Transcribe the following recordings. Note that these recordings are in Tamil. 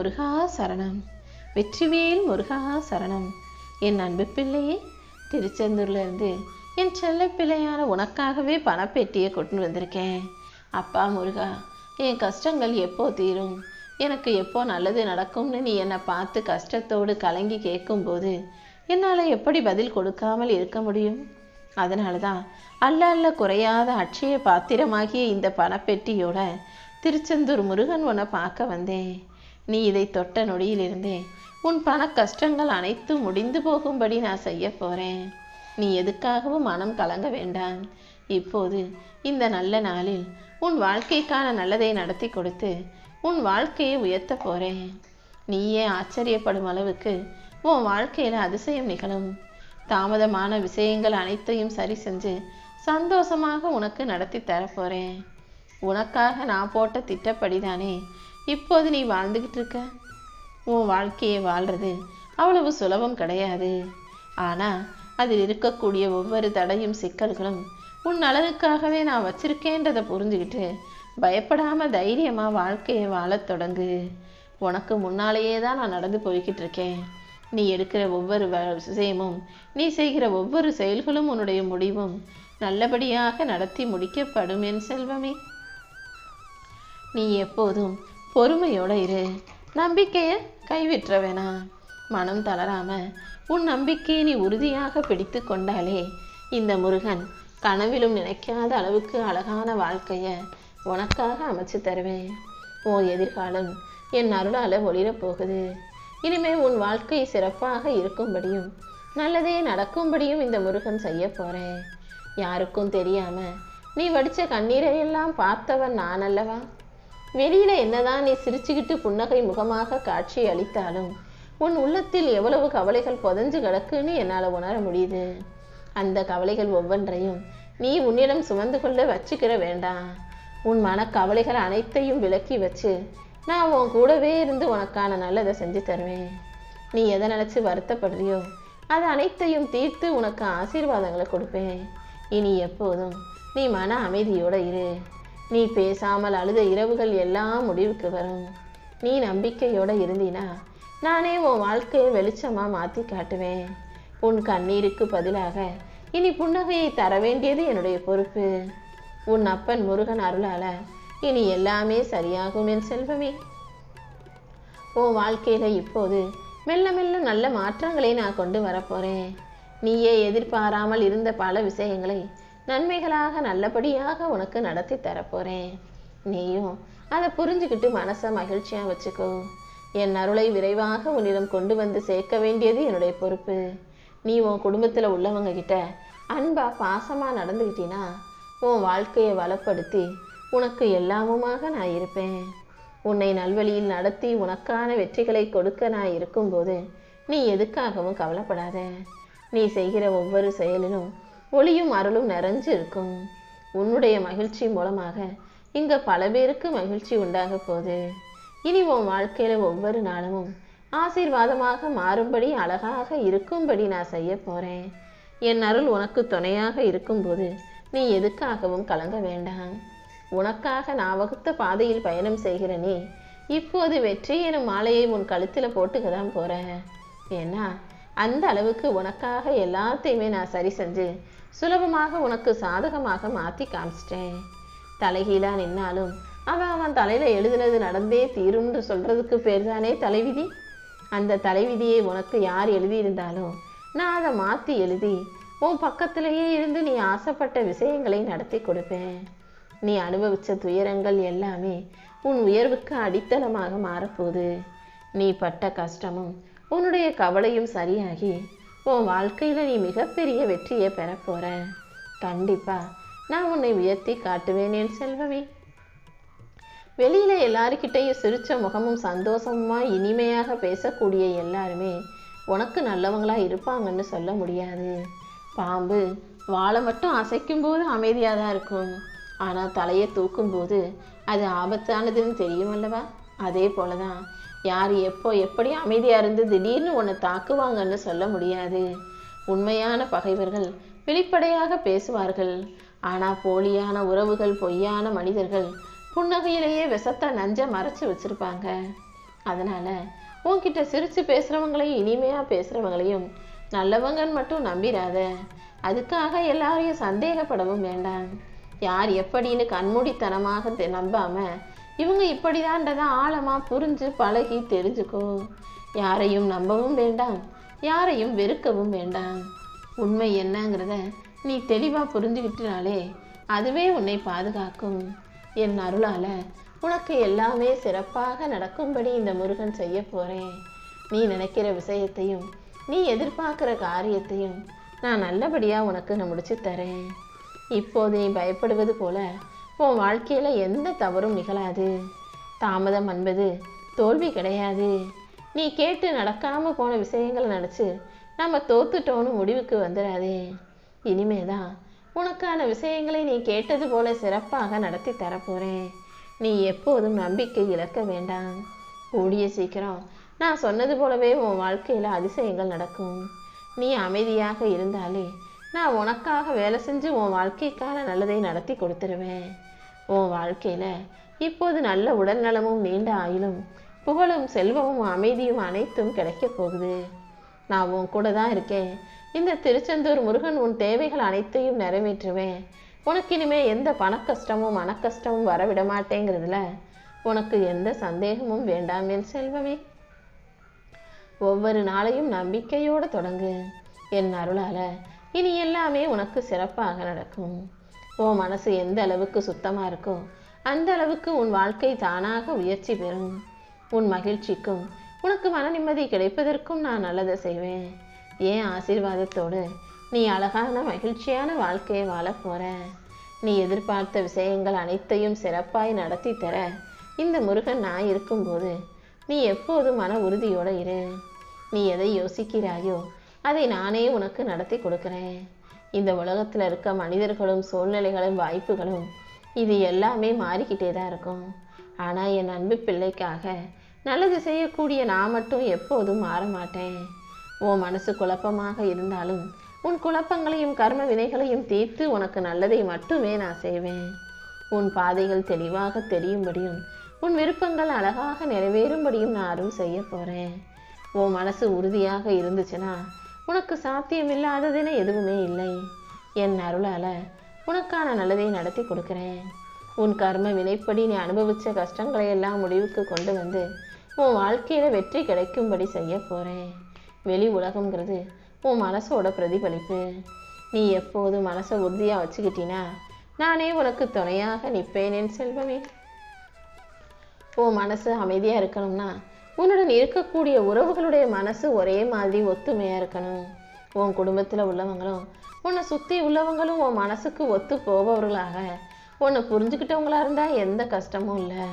முருகா சரணம். வெற்றிவேல் முருகா சரணம். என் அன்பு பிள்ளையே திருச்செந்தூர்லேருந்து என் செல்ல பிள்ளையான உனக்காகவே பணப்பெட்டியை கொண்டு வந்திருக்கேன். அப்பா முருகா என் கஷ்டங்கள் எப்போ தீரும்? எனக்கு எப்போ நல்லது நடக்கும்னு நீ என்னை பார்த்து கஷ்டத்தோடு கலங்கி கேட்கும்போது என்னால் எப்படி பதில் கொடுக்காமல் இருக்க முடியும்? அதனால தான் அல்ல அல்ல குறையாத அட்சய பாத்திரமாகிய இந்த பணப்பெட்டியோட திருச்செந்தூர் முருகன் உன்னை பார்க்க வந்தேன். நீ இதை தொட்ட நொடியிலிருந்தே. உன் பண கஷ்டங்கள் அனைத்தும் முடிந்து போகும்படி நான் செய்ய போறேன். நீ எதுக்காகவும் மனம் கலங்க வேண்டாம். இப்போது இந்த நல்ல நாளில் உன் வாழ்க்கைக்கான நல்லதை நடத்தி கொடுத்து உன் வாழ்க்கையை உயர்த்த போறேன். நீயே ஆச்சரியப்படும் அளவுக்கு உன் வாழ்க்கையில அதிசயம் நிகழும். தாமதமான விஷயங்கள் அனைத்தையும் சரி செஞ்சு சந்தோஷமாக உனக்கு நடத்தி தரப்போறேன் உனக்காக நான் போட்ட திட்டப்படிதானே இப்போது நீ வாழ்ந்துக்கிட்டு இருக்க. உன் வாழ்க்கையை வாழ்றது அவ்வளவு சுலபம் கிடையாது. ஆனால் அதில் இருக்கக்கூடிய ஒவ்வொரு தடையும் சிக்கல்களும் உன் நலனுக்காகவே நான் வச்சிருக்கேன்றதை புரிஞ்சுக்கிட்டு பயப்படாமல் தைரியமாக வாழ்க்கையை வாழத் தொடங்கு. உனக்கு முன்னாலேயே தான் நான் நடந்து போய்கிட்டு இருக்கேன். நீ எடுக்கிற ஒவ்வொரு வ- விஷயமும் நீ செய்கிற ஒவ்வொரு செயல்களும் உன்னுடைய முடிவும் நல்லபடியாக நடத்தி முடிக்கப்படும் என் செல்வமே. நீ எப்போதும் பொறுமையோட இரு. நம்பிக்கையை கைவிட்டுற வேணாம் மனம் தளராம உன் நம்பிக்கையை நீ உறுதியாக பிடித்து கொண்டாலே இந்த முருகன் கனவிலும் நினைக்காத அளவுக்கு அழகான வாழ்க்கையை உனக்காக அமைச்சு தருவேன். உன் எதிர்காலம் என் அருளால் ஒளிரப் போகுது. இனிமே உன் வாழ்க்கை சிறப்பாக இருக்கும்படியும் நல்லதே நடக்கும்படியும் இந்த முருகன் செய்ய போறேன். யாருக்கும் தெரியாம நீ வடித்த கண்ணீரை எல்லாம் பார்த்தவன் நான் அல்லவா? வெளியில என்னதான் நீ சிரிச்சுக்கிட்டு புன்னகை முகமாக காட்சி அளித்தாலும் உன் உள்ளத்தில் எவ்வளவு கவலைகள் புதைஞ்சு கிடக்குன்னு என்னால் உணர முடியுது. அந்த கவலைகள் ஒவ்வொன்றையும் நீ உன்னிடம் சுமந்து கொள்ள வச்சுக்கிற வேண்டாம். உன் மனக்கவலைகள் அனைத்தையும் விலக்கி வச்சு நான் உன் கூடவே இருந்து உனக்கான நல்லதை செஞ்சு தருவேன். நீ எதை நினச்சி வருத்தப்படுறியோ அது அனைத்தையும் தீர்த்து உனக்கு ஆசீர்வாதங்களை கொடுப்பேன். இனி எப்போதும் நீ மன அமைதியோடு இரு. நீ பேசாமல் அழுத இரவுகள் எல்லாம் முடிவுக்கு வரும். நீ நம்பிக்கையோட இருந்தீனா நானே உன் வாழ்க்கையை வெளிச்சமா மாத்தி காட்டுவேன். உன் கண்ணீருக்கு பதிலாக இனி புன்னகையை தர வேண்டியது என்னுடைய பொறுப்பு. உன் அப்பன் முருகன் அருளால இனி எல்லாமே சரியாகும் என் செல்வமே. உன் வாழ்க்கையில இப்போது மெல்ல மெல்ல நல்ல மாற்றங்களை நான் கொண்டு வரப்போறேன் நீயே எதிர்பாராமல் இருந்த பல விஷயங்களை நன்மைகளாக நல்லபடியாக உனக்கு நடத்தி தரப்போறேன். நீயும் அதை புரிஞ்சுக்கிட்டு மனசை மகிழ்ச்சியா வச்சுக்கோ. என் அருளை விரைவாக உன்னிடம் கொண்டு வந்து சேர்க்க வேண்டியது என்னுடைய பொறுப்பு. நீ உன் குடும்பத்தில் உள்ளவங்க கிட்ட அன்பா பாசமாக நடந்துக்கிட்டீன்னா உன் வாழ்க்கையை வளப்படுத்தி உனக்கு எல்லாமுமாக நான் இருப்பேன். உன்னை நல்வழியில் நடத்தி உனக்கான வெற்றிகளை கொடுக்க நான் இருக்கும்போது நீ எதுக்காகவும் கவலைப்படாத. நீ செய்கிற ஒவ்வொரு செயலிலும் ஒளியும் அருளும் நிறைஞ்சு இருக்கும் உன்னுடைய மகிழ்ச்சி மூலமாக இங்க பல பேருக்கு மகிழ்ச்சி உண்டாக போகுது. இனி உன் வாழ்க்கையில ஒவ்வொரு நாளும் ஆசீர்வாதமாக மாறும்படி அழகாக இருக்கும்படி நான் செய்ய போறேன். என் அருள் உனக்கு துணையாக இருக்கும்போது நீ எதுக்காகவும் கலங்க வேண்டாம். உனக்காக நான் வகுத்த பாதையில் பயணம் செய்கிற நீ இப்போது வெற்றி எனும் மாலையை உன் கழுத்தில் போட்டுக்க தான் போகிற ஏன்னா அந்த அளவுக்கு உனக்காக எல்லாத்தையுமே நான் சரி செஞ்சு சுலபமாக உனக்கு சாதகமாக மாற்றி காமிச்சிட்டேன். தலைகீழாக நின்னாலும் அவன் அவன் தலையில் எழுதுனது நடந்தே தீரும்னு சொல்கிறதுக்கு பேர் தானே தலைவிதி? அந்த தலைவிதியை உனக்கு யார் எழுதியிருந்தாலும் நான் அதை மாற்றி எழுதி உன் பக்கத்திலேயே இருந்து நீ ஆசைப்பட்ட விஷயங்களை நடத்தி கொடுப்பேன். நீ அனுபவித்த துயரங்கள் எல்லாமே உன் உயர்வுக்கு அடித்தளமாக மாறப்போகுது. நீ பட்ட கஷ்டமும் உன்னுடைய கவலையும் சரியாகி உன் வாழ்க்கையில நீ மிகப்பெரிய வெற்றியை பெறப் போற. கண்டிப்பா நான் உன்னை உயர்த்தி காட்டுவேன் என் செல்வமே. வெளியில எல்லாருக்கிட்டையும் சிரிச்ச முகமும் சந்தோஷமா இனிமையாக பேசக்கூடிய எல்லாருமே உனக்கு நல்லவங்களா இருப்பாங்கன்னு சொல்ல முடியாது. பாம்பு வாழை மட்டும் அசைக்கும் போது அமைதியாக தான் இருக்கும். ஆனால் தலையை தூக்கும் போது அது ஆபத்தானதுன்னு தெரியும் அல்லவா? அதே போல தான் யார் எப்போ எப்படி அமைதியாக இருந்து திடீர்னு உன்னை தாக்குவாங்கன்னு சொல்ல முடியாது. உண்மையான பகைவர்கள் வெளிப்படையாக பேசுவார்கள். ஆனால் போலியான உறவுகள் பொய்யான மனிதர்கள் புன்னகையிலேயே விஷத்தை நஞ்ச மறைச்சி வச்சிருப்பாங்க. அதனால உன்கிட்ட சிரித்து பேசுகிறவங்களையும் இனிமையாக பேசுகிறவங்களையும் நல்லவங்கன்னு மட்டும் நம்பிராத. அதுக்காக எல்லாரையும் சந்தேகப்படவும் வேண்டாம். யார் எப்படின்னு கண்மூடித்தனமாக தெ- இவங்க இவங்க இப்படிதான்றதை ஆழமாக புரிஞ்சு பழகி தெரிஞ்சுக்கோ. யாரையும் நம்பவும் வேண்டாம் யாரையும் வெறுக்கவும் வேண்டாம். உண்மை என்னங்கிறத நீ தெளிவாக புரிஞ்சுக்கிட்டனாலே அதுவே உன்னை பாதுகாக்கும். என் அருளால் உனக்கு எல்லாமே சிறப்பாக நடக்கும்படி இந்த முருகன் செய்ய போகிறேன் நீ நினைக்கிற விஷயத்தையும் நீ எதிர்பார்க்குற காரியத்தையும் நான் நல்லபடியாக உனக்கு நான் முடிச்சு தரேன். இப்போது நீ பயப்படுவது போல உன் வாழ்க்கையில் எந்த தவறும் நிகழாது. தாமதம் என்பது தோல்வி கிடையாது. நீ கேட்டு நடக்காமல் போன விஷயங்களை நினச்சி நம்ம தோத்துட்டோன்னு முடிவுக்கு வந்துடாதே இனிமேதான் உனக்கான விஷயங்களை நீ கேட்டது போல சிறப்பாக நடத்தி தரப்போகிறேன் நீ எப்போதும் நம்பிக்கை இழக்க வேண்டாம். கூடிய சீக்கிரம் நான் சொன்னது போலவே உன் வாழ்க்கையில் அதிசயங்கள் நடக்கும். நீ அமைதியாக இருந்தாலே நான் உனக்காக வேலை செஞ்சு உன் வாழ்க்கைக்கான நல்லதை நடத்தி கொடுத்துருவேன். உன் வாழ்க்கையில் இப்போது நல்ல உடல் நலமும் நீண்ட ஆயிலும் புகழும் செல்வமும் அமைதியும் அனைத்தும் கிடைக்கப் போகுது. நான் உன் கூட தான் இருக்கேன். இந்த திருச்செந்தூர் முருகன் உன் தேவைகள் அனைத்தையும் நிறைவேற்றுவேன். உனக்கு இனிமே எந்த பணக்கஷ்டமும் மனக்கஷ்டமும் வரவிட மாட்டேங்கிறதுல உனக்கு எந்த சந்தேகமும் வேண்டாம் என் செல்வமே. ஒவ்வொரு நாளையும் நம்பிக்கையோடு தொடங்கு. என் அருளால இனி எல்லாமே உனக்கு சிறப்பாக நடக்கும். உன் மனசு எந்த அளவுக்கு சுத்தமாக இருக்கோ அந்த அளவுக்கு உன் வாழ்க்கை தானாக உயர்ச்சி பெறும். உன் மகிழ்ச்சிக்கும் உனக்கு மன நிம்மதி கிடைப்பதற்கும் நான் நல்லதை செய்வேன். ஏன் ஆசீர்வாதத்தோடு நீ அழகான மகிழ்ச்சியான வாழ்க்கையை வாழப் போகிற நீ எதிர்பார்த்த விஷயங்கள் அனைத்தையும் சிறப்பாய் நடத்தி தர இந்த முருகன் நான் இருக்கும்போது நீ எப்போதும் மன உறுதியோடு இரு. நீ எதை யோசிக்கிறாயோ அதை நானே உனக்கு நடத்தி கொடுக்குறேன். இந்த உலகத்தில் இருக்க மனிதர்களும் சூழ்நிலைகளும் வாய்ப்புகளும் இது எல்லாமே மாறிக்கிட்டே தான் இருக்கும். ஆனால் என் அன்பு பிள்ளைக்காக நல்லது செய்யக்கூடிய நான் மட்டும் எப்போதும் மாற மாட்டேன். உன் மனசு குழப்பமாக இருந்தாலும் உன் குழப்பங்களையும் கர்ம வினைகளையும் தீர்த்து உனக்கு நல்லதை மட்டுமே நான் செய்வேன். உன் பாதைகள் தெளிவாக தெரியும்படியும் உன் விருப்பங்கள் அழகாக நிறைவேறும்படியும் நான் அருள் செய்ய போகிறேன் உன் மனசு உறுதியாக இருந்துச்சுன்னா உனக்கு சாத்தியமில்லாததுன்னு எதுவுமே இல்லை. என் அருளால் உனக்கான நல்லதை நடத்தி கொடுக்குறேன். உன் கர்ம வினைப்படி நீ அனுபவித்த கஷ்டங்களை எல்லாம் முடிவுக்கு கொண்டு வந்து உன் வாழ்க்கையில் வெற்றி கிடைக்கும்படி செய்ய போகிறேன் வெளி உலகங்கிறது உன் மனசோட பிரதிபலிப்பு. நீ எப்போது மனசை உறுதியாக வச்சுக்கிட்டினா நானே உனக்கு துணையாக நிற்பேனேன் செல்வமே. உன் மனசு அமைதியாக இருக்கணும்னா உன்னுடன் இருக்கக்கூடிய உறவுகளுடைய மனசு ஒரே மாதிரி ஒத்துமையாக இருக்கணும். உன் குடும்பத்தில் உள்ளவங்களும் உன்னை சுற்றி உள்ளவங்களும் உன் மனசுக்கு ஒத்து போபவர்களாக உன்னை புரிஞ்சுக்கிட்டவங்களாக இருந்தால் எந்த கஷ்டமும் இல்லை.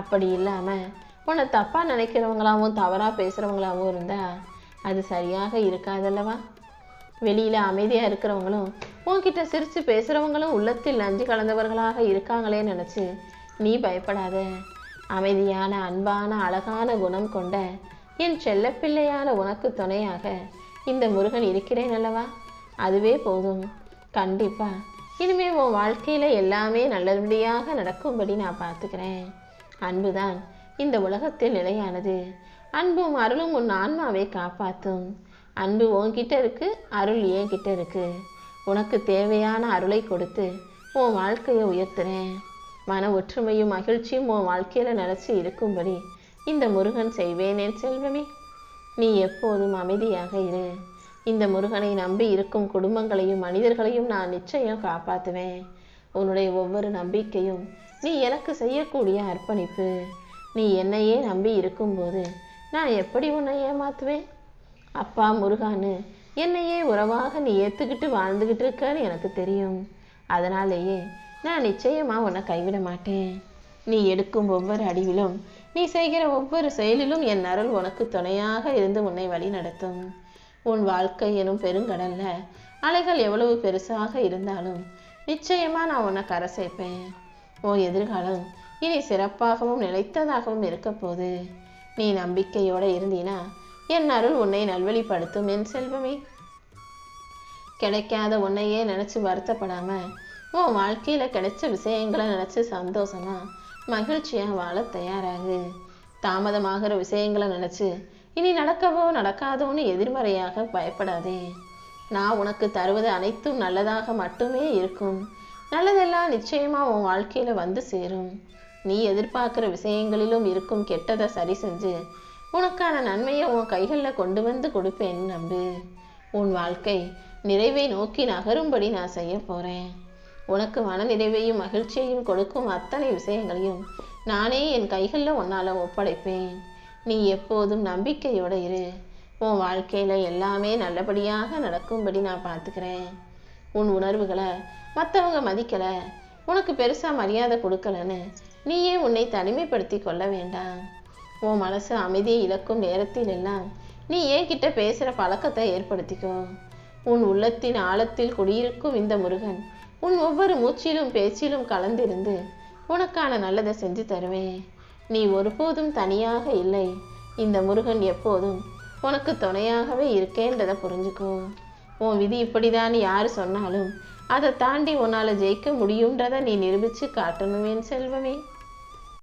அப்படி இல்லாமல் உன்னை தப்பாக நினைக்கிறவங்களாவும் தவறாக பேசுகிறவங்களாகவும் இருந்தால் அது சரியாக இருக்காதல்லவா? வெளியில் அமைதியாக இருக்கிறவங்களும் உன்கிட்ட சிரித்து பேசுகிறவங்களும் உள்ளத்தில் நஞ்சு கலந்தவர்களாக இருக்காங்களே நினச்சி நீ பயப்படாத. அமைதியான அன்பான அழகான குணம் கொண்ட என் செல்லப்பிள்ளையான உனக்கு துணையாக இந்த முருகன் இருக்கிறேன் அல்லவா? அதுவே போதும். கண்டிப்பா. இனிமே உன் வாழ்க்கையில் எல்லாமே நல்லபடியாக நடக்கும்படி நான் பார்த்துக்கிறேன். அன்புதான். இந்த உலகத்தில் நிலையானது. அன்பும் அருளும் உன் ஆன்மாவை காப்பாற்றும் அன்பு உன்கிட்ட இருக்கு அருள் என்கிட்ட இருக்கு. உனக்கு தேவையான அருளை கொடுத்து உன் வாழ்க்கையை உயர்த்துறேன். மன ஒற்றுமையும் மகிழ்ச்சியும் உன் வாழ்க்கையில் நிலச்சி இருக்கும்படி இந்த முருகன் செய்வேன் என் செல்வமே. நீ எப்போதும் அமைதியாக இரு. இந்த முருகனை நம்பி இருக்கும் குடும்பங்களையும் மனிதர்களையும் நான் நிச்சயம் காப்பாற்றுவேன் உன்னுடைய ஒவ்வொரு நம்பிக்கையும் நீ எனக்கு செய்யக்கூடிய அர்ப்பணிப்பு. நீ என்னையே நம்பி இருக்கும்போது நான் எப்படி உன்னை ஏமாத்துவேன்? அப்பா முருகான்னு என்னையே உறவாக நீ ஏற்றுக்கிட்டு வாழ்ந்துக்கிட்டு இருக்கன்னு எனக்கு தெரியும். அதனாலேயே நான் நிச்சயமா உன்னை கைவிட மாட்டேன். நீ எடுக்கும் ஒவ்வொரு அடிவிலும் நீ செய்கிற ஒவ்வொரு செயலிலும் என் அருள் உனக்கு துணையாக இருந்து உன்னை வழி நடத்தும். உன் வாழ்க்கை எனும் பெருங்கடல்ல அலைகள் எவ்வளவு பெருசாக இருந்தாலும் நிச்சயமா நான் உன்னை கரை சேர்ப்பேன். உன் எதிர்காலம் இனி சிறப்பாகவும் நிலைத்ததாகவும் இருக்க நீ நம்பிக்கையோடு இருந்தீனா என் அருள் உன்னை நல்வழிப்படுத்தும் என் செல்வமே. கிடைக்காத உன்னையே நினைச்சு வருத்தப்படாமல் உன் வாழ்க்கையில் கிடைச்ச விஷயங்களை நினச்சி சந்தோஷமா மகிழ்ச்சியாக வாழ தயாராகு. தாமதமாகிற விஷயங்களை நினச்சி இனி நடக்கவோ நடக்காதோன்னு எதிர்மறையாக பயப்படாதே. நான் உனக்கு தருவது அனைத்தும் நல்லதாக மட்டுமே இருக்கும். நல்லதெல்லாம் நிச்சயமாக உன் வாழ்க்கையில் வந்து சேரும். நீ எதிர்பார்க்குற விஷயங்களிலும் இருக்கும் கெட்டதை சரி செஞ்சு உனக்கான நன்மையை உன் கைகளில் கொண்டு வந்து கொடுப்பேன் நம்பு. உன் வாழ்க்கை நிறைவை நோக்கி நகரும்படி நான் செய்ய போகிறேன் உனக்கு மனநிறைவையும் மகிழ்ச்சியையும் கொடுக்கும் அத்தனை விஷயங்களையும் நானே என் கைகளில் உன்னால் ஒப்படைப்பேன். நீ எப்போதும் நம்பிக்கையோட இரு. உன் வாழ்க்கையில் எல்லாமே நல்லபடியாக நடக்கும்படி நான் பார்த்துக்கிறேன். உன் உணர்வுகளை மற்றவங்க மதிக்கலை. உனக்கு பெருசாக மரியாதை கொடுக்கலன்னு நீயே உன்னை தனிமைப்படுத்தி கொள்ள வேண்டாம். உன் மனசு அமைதியை இழக்கும் நேரத்தில் எல்லாம் நீ என்கிட்ட பேசுகிற பழக்கத்தை ஏற்படுத்திக்கோ. உன் உள்ளத்தின் ஆழத்தில் குடியிருக்கும் இந்த முருகன் உன் ஒவ்வொரு மூச்சிலும் பேச்சிலும் கலந்திருந்து உனக்கான நல்லதை செஞ்சு தருவேன் நீ ஒருபோதும் தனியாக இல்லை. இந்த முருகன் எப்போதும் உனக்கு துணையாகவே இருக்கேன்றதை புரிஞ்சுக்கோ. உன் விதி இப்படிதான் யார் சொன்னாலும் அதை தாண்டி உன்னால் ஜெயிக்க முடியுன்றதை நீ நிரூபித்து காட்டணுமேன் செல்வமே.